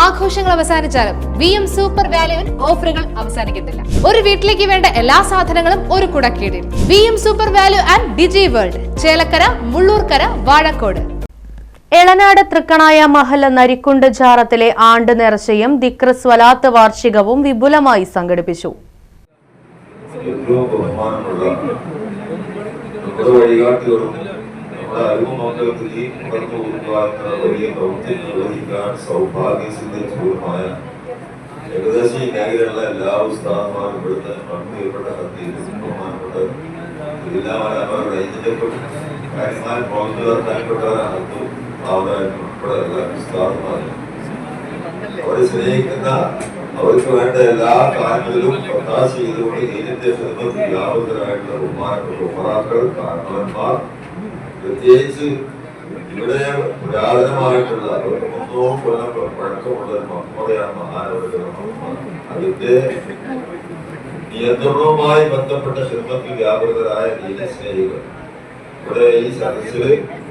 ആഘോഷങ്ങൾ അവസാനിച്ചാലും V M super വാല്യുവിൽ ഓഫറുകൾ അവസാനിക്കുന്നില്ല. ഒരു വീട്ടിലേക്ക് വേണ്ട എല്ലാ സാധനങ്ങളും ഒരു കുടക്കീടിൽ. V M super value and DG world Chelakkara Mullurkara Vazhakkode. Elanad Thrikkanaya മഹല നരിക്കുണ്ട് ജാറത്തിലെ ആണ്ട് നേർച്ചയും ദിക്രസ്വലാത്ത് വാർഷികവും വിപുലമായി സംഘടിപ്പിച്ചു. ബഹുമാനമുള്ള നമ്മുടെ അറിവുമക്കൾക്ക് ഈ പകർന്നു കൊടുക്കുവാനുള്ള വലിയ പ്രവൃത്തി നിർവഹിക്കാൻ സൗഭാഗ്യസിദ്ധമായ ഏകദേശം ഈ മേഖലയിലുള്ള എല്ലാ ഉസ്താദന്മാരും ഇവിടുത്തെ കത്തിയിൽ ബഹുമാനപ്പെട്ട ജില്ലാ മലബാർ റേഞ്ചിന്റെ കാര്യമായ പ്രവർത്തി നടത്താൻപ്പെട്ടവരാണ് അവരായിട്ടും ഉൾപ്പെടെ എല്ലാ ഉസ്താദന്മാരും. അവരെ സ്നേഹിക്കുന്ന അവർക്ക് വേണ്ട എല്ലാ കാര്യങ്ങളിലും പ്രകാശ് ചെയ്തുകൊണ്ട് ഇതിന്റെ വ്യാപകരായിട്ടുള്ള ബഹുമാനപ്പെട്ട ഉപറാക്കൾ കാരണവന്മാർ പ്രത്യേകിച്ച് ഇവിടെ പുരാതനമായിട്ടുള്ള ഒരു മുന്നൂറ് കൊല്ലം പഴക്കമുള്ള ഒരു മഹമ്മദയാണ് മഹാനവരുടെ അതിന്റെ നിയന്ത്രണവുമായി ബന്ധപ്പെട്ട ശില്പത്തിൽ വ്യാപൃതരായ നീലസ്നേഹികൾ ഇവിടെ ഈ സദസ്സിൽ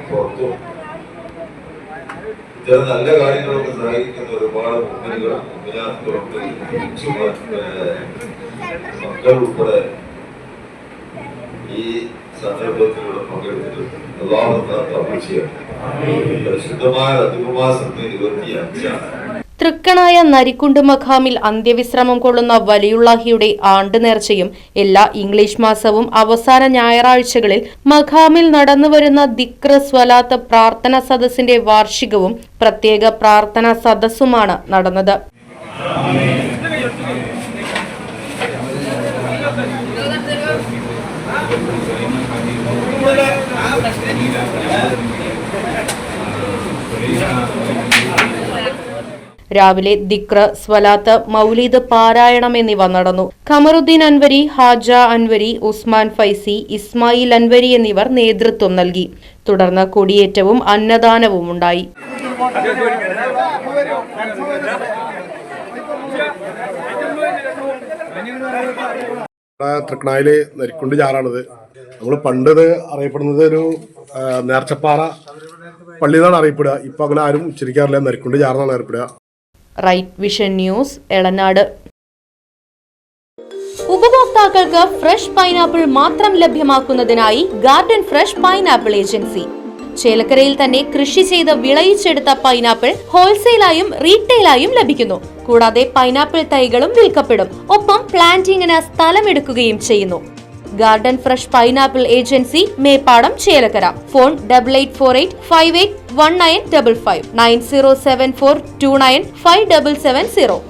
പുറത്തും ഇത്തരം നല്ല കാര്യങ്ങളൊക്കെ സഹായിക്കുന്ന ഒരുപാട് മുമ്പിലുകൾ മുമ്പിനാത്തുകളുണ്ട് മക്കൾ ഉൾപ്പെടെ ഈ സന്ദർഭത്തിലൂടെ പങ്കെടുത്തിട്ടുണ്ട്. തൃക്കണായ നരിക്കുണ്ട് മഖാമിൽ അന്ത്യവിശ്രമം കൊള്ളുന്ന വലിയുള്ളാഹിയുടെ ആണ്ട് നേർച്ചയും എല്ലാ ഇംഗ്ലീഷ് മാസവും അവസാന ഞായറാഴ്ചകളിൽ മഖാമിൽ നടന്നുവരുന്ന ദിക്ര സ്വലാത്ത് പ്രാർത്ഥന സദസ്സിന്റെ വാർഷികവും പ്രത്യേക പ്രാർത്ഥന സദസ്സുമാണ് നടന്നത്. രാവിലെ ദിക്ര സ്വലാത്ത് മൗലീദ് പാരായണം എന്നിവ നടന്നു. ഖമറുദ്ദീൻ അൻവരി ഹാജ അൻവരി ഉസ്മാൻ ഫൈസി ഇസ്മായിൽ അൻവരി എന്നിവർ നേതൃത്വം നൽകി. തുടർന്ന് കൊടിയേറ്റവും അന്നദാനവും ഉണ്ടായി. തൃക്കണായിൽ നരിക്കുണ്ട് ചാറാണിത് നമ്മൾ പണ്ട് ഇത് അറിയപ്പെടുന്നത് ഒരു നേർച്ചപ്പാറ പള്ളി എന്നാണ് അറിയപ്പെടുക. ഇപ്പൊ അങ്ങനെ ആരും ഉച്ചരിക്കാറില്ല. നരിക്കുണ്ട് ചാറെന്നാണ് അറിയപ്പെടുക. Right vision news Elanad. ഉപഭോക്താക്കൾക്ക് ഫ്രഷ് പൈനാപ്പിൾ മാത്രം ലഭ്യമാക്കുന്നതിനായി ഗാർഡൻ ഫ്രഷ് പൈനാപ്പിൾ ഏജൻസി. ചേലക്കരയിൽ തന്നെ കൃഷി ചെയ്ത് വിളയിച്ചെടുത്ത പൈനാപ്പിൾ ഹോൾസെയിലായും റീറ്റെയിലായും ലഭിക്കുന്നു. കൂടാതെ പൈനാപ്പിൾ തൈകളും വിൽക്കപ്പെടും. ഒപ്പം പ്ലാന്റിങ്ങിന് സ്ഥലമെടുക്കുകയും ചെയ്യുന്നു. Garden fresh pineapple agency Meppadam Chelakkara. Phone double eight four eight five eight one nine double five nine zero seven four two nine five double seven zero